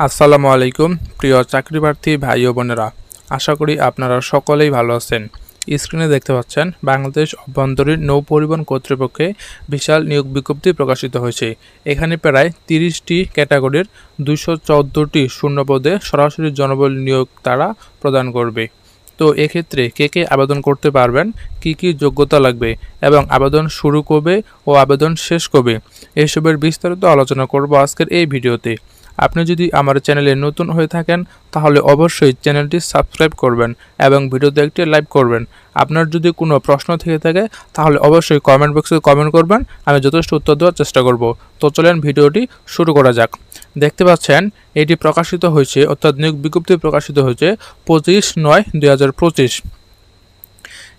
আসসালামু আলাইকুম, প্রিয় চাকরিপ্রার্থী ভাই ও বোনেরা। আশা করি আপনারা সকলেই ভালো আছেন। স্ক্রিনে দেখতে পাচ্ছেন, বাংলাদেশ অভ্যন্তরীণ নৌ পরিবহন কর্তৃপক্ষে বিশাল নিয়োগ বিজ্ঞপ্তি প্রকাশিত হয়েছে। এখানে প্রায় তিরিশটি ক্যাটাগরির দুইশো চোদ্দোটি শূন্যপদে সরাসরি জনবল নিয়োগ তারা প্রদান করবে। তো এক্ষেত্রে কে কে আবেদন করতে পারবেন, কি কি যোগ্যতা লাগবে, এবং আবেদন শুরু কবে ও আবেদন শেষ কবে, এসবের বিস্তারিত আলোচনা করব আজকের এই ভিডিওতে। আপনি যদি আমার চ্যানেলে নতুন হয়ে থাকেন, তাহলে অবশ্যই চ্যানেলটি সাবস্ক্রাইব করবেন এবং ভিডিওতে একটি লাইক করবেন। আপনার যদি কোনো প্রশ্ন থেকে থাকে, তাহলে অবশ্যই কমেন্ট বক্সে কমেন্ট করবেন, আমি যথেষ্ট উত্তর দেওয়ার চেষ্টা করব। তো চলেন ভিডিওটি শুরু করা যাক। দেখতে পাচ্ছেন, এটি প্রকাশিত হয়েছে, অর্থাৎ নিয়োগ বিজ্ঞপ্তি প্রকাশিত হয়েছে পঁচিশ নয় দুই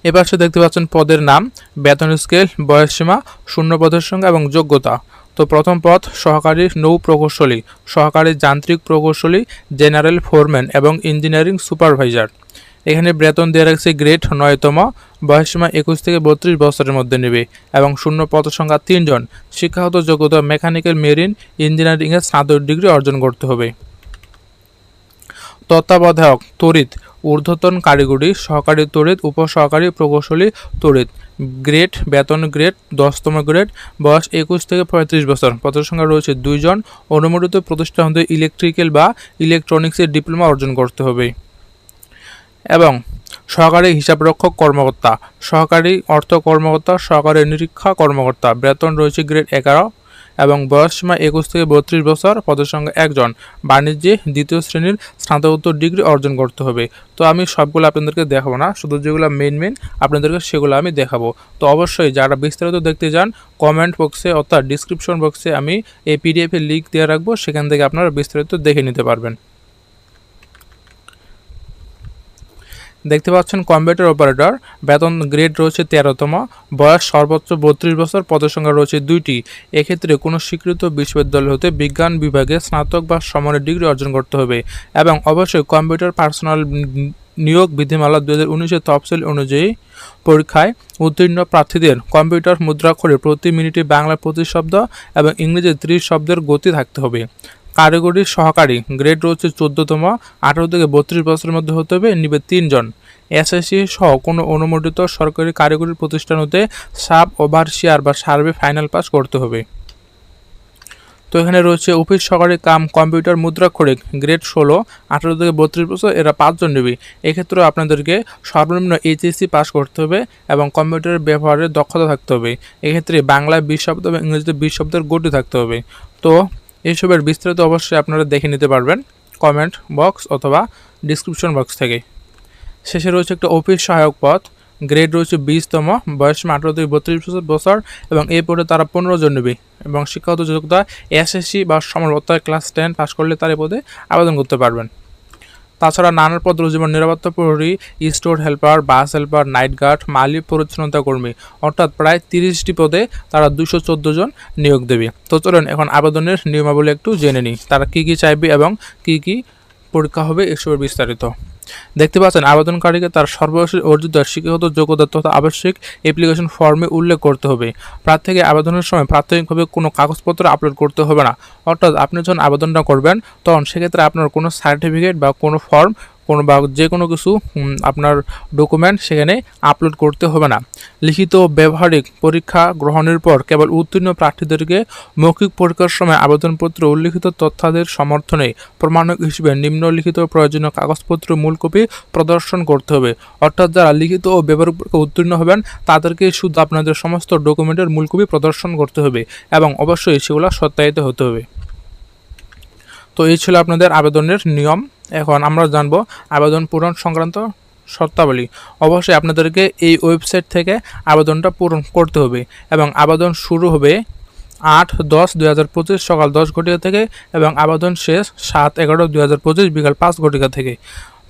এবার সে দেখতে পাচ্ছেন পদের নাম, বেতন স্কেল, বয়সসীমা শূন্য পদের সংখ্যা এবং যোগ্যতা। তো প্রথম পদ সহকারী নৌ প্রকৌশলী, সহকারী যান্ত্রিক প্রকৌশলী, জেনারেল ফোরম্যান এবং ইঞ্জিনিয়ারিং সুপারভাইজার। এখানে বেতন দেওয়া রাখছে গ্রেড নয়তম, বয়সসীমা একুশ থেকে বত্রিশ বছরের মধ্যে নেবে এবং শূন্য পদ সংখ্যা তিনজন শিক্ষাগত যোগ্যতা মেকানিক্যাল, মেরিন, ইঞ্জিনিয়ারিংয়ে স্নাতক ডিগ্রি অর্জন করতে হবে। তত্ত্বাবধায়ক, তড়িৎ ঊর্ধ্বতন কারিগরি, সহকারী তড়িৎ, উপসহকারী প্রকৌশলী তড়িৎ। গ্রেড, বেতন গ্রেড, দশতম গ্রেড, বয়স একুশ থেকে পঁয়ত্রিশ বছর। পদের সংখ্যা রয়েছে দুইজন অনুমোদিত প্রতিষ্ঠান হতে ইলেকট্রিক্যাল বা ইলেকট্রনিক্সের ডিপ্লোমা অর্জন করতে হবে। এবং সহকারী হিসাবরক্ষক কর্মকর্তা, সহকারী অর্থ কর্মকর্তা, সহকারী নিরীক্ষা কর্মকর্তা। বেতন রয়েছে গ্রেড এগারো। এবং বয়সসীমা একুশ থেকে বত্রিশ বছর পদের সংখ্যা একজন। বাণিজ্যে দ্বিতীয় শ্রেণির স্নাতকোত্তর ডিগ্রি অর্জন করতে হবে। তো আমি সবগুলো আপনাদেরকে দেখাবো না, শুধু যেগুলো মেন মেন আপনাদেরকে সেগুলো আমি দেখাবো। তো অবশ্যই যারা বিস্তারিত দেখতে যান কমেন্ট বক্সে অর্থাৎ ডিসক্রিপশন বক্সে আমি এই পিডিএফের লিঙ্ক দিয়ে রাখব, সেখান থেকে আপনারা বিস্তারিত দেখে নিতে পারবেন। দেখতে পাচ্ছেন কম্পিউটার অপারেটর। বেতন গ্রেড রয়েছে তেরোতম। বয়স সর্বোচ্চ বত্রিশ বছর। পদের সংখ্যা রয়েছে দুইটি। এক্ষেত্রে কোনো স্বীকৃত বিশ্ববিদ্যালয় হতে বিজ্ঞান বিভাগে স্নাতক বা সমানের ডিগ্রি অর্জন করতে হবে এবং অবশ্যই কম্পিউটার পার্সোনাল নিয়োগ বিধিমালা দু হাজার উনিশের তফসিল অনুযায়ী পরীক্ষায় উত্তীর্ণ প্রার্থীদের কম্পিউটার মুদ্রাক্ষরে প্রতি মিনিটে বাংলা পঁচিশ শব্দ এবং ইংরেজি ত্রিশ শব্দের গতি থাকতে হবে। কারিগরি সহকারী গ্রেড রয়েছে চোদ্দতম। আঠারো থেকে বত্রিশ বছরের মধ্যে হতে হবে। নিবে তিনজন। এসএসসি সহ কোনো অনুমোদিত সরকারি কারিগরি প্রতিষ্ঠান হতে সাব ওভারশিয়ার বা সার্ভে ফাইনাল পাস করতে হবে। তো এখানে রয়েছে অফিস সহকারী কাম, কম্পিউটার মুদ্রাক্ষরিক গ্রেড ষোলো, আঠারো থেকে বত্রিশ বছর, এরা পাঁচজন নেবে। এক্ষেত্রে আপনাদেরকে সর্বনিম্ন এইচএসসি পাস করতে হবে এবং কম্পিউটারের ব্যবহারের দক্ষতা থাকতে হবে। এক্ষেত্রে বাংলায় বিশ শব্দ এবং ইংরেজিতে বিশ শব্দের গতি থাকতে হবে। তো এইসবের বিস্তারিত অবশ্যই আপনারা দেখে নিতে পারবেন কমেন্ট বক্স অথবা ডিসক্রিপশন বক্স থেকে। শেষে রয়েছে একটা অফিস সহায়ক পদ। গ্রেড রয়েছে বিশতম, বয়স আঠারো থেকে বত্রিশ বছর এবং এই পদে তারা পনেরো জন নেবে এবং শিক্ষাগত যোগ্যতা এসএসসি বা সমান ক্লাস টেন পাস করলে তার পদে আবেদন করতে পারবেন। তাছাড়া নানান পদ যেমন নিরাপত্তা প্রহরী store helper bus helper night guard মালি পরিচ্ছন্নতা কর্মী। অর্থাৎ প্রায় তিরিশটি পদে তারা দুশো চোদ্দ জন নিয়োগ দেবে। তো চলুন এখন আবেদনের নিয়মাবলী একটু জেনে নিই। তারা কী কী চাইবে এবং কী কী পরীক্ষা হবে এসবের বিস্তারিত। দেখতে পাচ্ছেন, আবেদনকারীকে তার সর্বশেষ অর্জিত শিক্ষাগত যোগ্যতা তথা আবশ্যিক অ্যাপ্লিকেশন ফর্মে উল্লেখ করতে হবে। প্রার্থীকে আবেদনের সময় প্রাথমিকভাবে কোনো কাগজপত্র আপলোড করতে হবে না। অর্থাৎ আপনি যখন আবেদনটা করবেন, তখন সেক্ষেত্রে আপনার কোনো সার্টিফিকেট বা কোনো ফর্ম কোনো বা যে কোনো কিছু আপনার ডকুমেন্ট সেখানে আপলোড করতে হবে না। লিখিত ব্যবহারিক পরীক্ষা গ্রহণের পর কেবল উত্তীর্ণ প্রার্থীদেরকে মৌখিক পরীক্ষার সময় আবেদনপত্র উল্লিখিত তথ্যাদের সমর্থনে প্রমাণক হিসেবে নিম্নলিখিত প্রয়োজনীয় কাগজপত্র, মূল কপি প্রদর্শন করতে হবে। অর্থাৎ যারা লিখিত ও ব্যবহারিক উত্তীর্ণ হবেন, তাদেরকে শুধু আপনাদের সমস্ত ডকুমেন্টের মূল কপি প্রদর্শন করতে হবে এবং অবশ্যই সেগুলো সত্যায়িত হতে হবে। তো এই ছিল আপনাদের আবেদনের নিয়ম। এখন আমরা জানব আবেদন পূরণ সংক্রান্ত শর্তাবলী। অবশ্যই আপনাদেরকে এই ওয়েবসাইট থেকে আবেদনটা পূরণ করতে হবে এবং আবেদন শুরু হবে আট দশ দুই হাজার পঁচিশ সকাল দশ ঘটিকা থেকে এবং আবেদন শেষ সাত এগারো দুই হাজার পঁচিশ বিকাল পাঁচ ঘটিকা থেকে।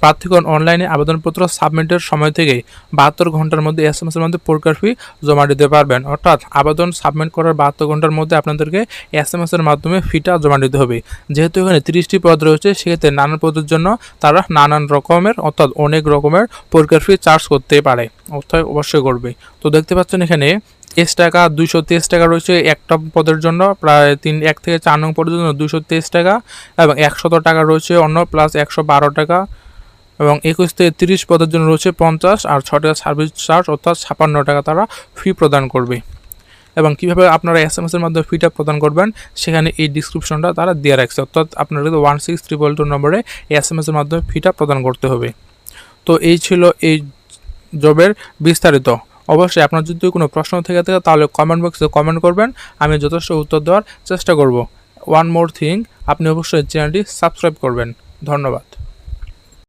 প্রার্থীগণ অনলাইনে আবেদনপত্র সাবমিটের সময় থেকে বাহাত্তর ঘণ্টার মধ্যে এস এম এসের মধ্যে পরীক্ষার ফি জমা দিতে পারবেন। অর্থাৎ আবেদন সাবমিট করার বাহাত্তর ঘণ্টার মধ্যে আপনাদেরকে এস এম এসের মাধ্যমে ফিটা জমা দিতে হবে। যেহেতু এখানে তিরিশটি পদ রয়েছে, সেক্ষেত্রে নানান পদের জন্য তারা নানান রকমের, অর্থাৎ অনেক রকমের পরীক্ষার ফি চার্জ করতে পারে। অর্থাৎ অবশ্যই করবে। তো দেখতে পাচ্ছেন এখানে তেইশ টাকা, দুইশো তেইশ টাকা রয়েছে একটা পদের জন্য, প্রায় তিন, এক থেকে চার নং পদের জন্য দুশো তেইশ টাকা এবং একশত টাকা রয়েছে অন্য প্লাস একশো বারো টাকা। এবং একুশ থেকে তিরিশ পদের জন্য রয়েছে পঞ্চাশ, আর ছ সার্ভিস চার্জ অর্থাৎ ছাপান্ন টাকা তারা ফি প্রদান করবে। এবং কীভাবে আপনারা এস এম এসের মাধ্যমে ফিটা প্রদান করবেন, সেখানে এই ডিসক্রিপশনটা তারা দিয়ে রাখছে। অর্থাৎ কিন্তু ওয়ান সিক্স ট্রিপল টু নম্বরে এস এম এসের মাধ্যমে ফিটা প্রদান করতে হবে। তো এই ছিল এই জবের বিস্তারিত। অবশ্যই আপনার যদি কোনো প্রশ্ন থেকে থাকে, তাহলে কমেন্ট বক্সে কমেন্ট করবেন। আমি যথেষ্ট উত্তর দেওয়ার চেষ্টা করব। ওয়ান মোর থিং আপনি অবশ্যই চ্যানেলটি সাবস্ক্রাইব করবেন। ধন্যবাদ।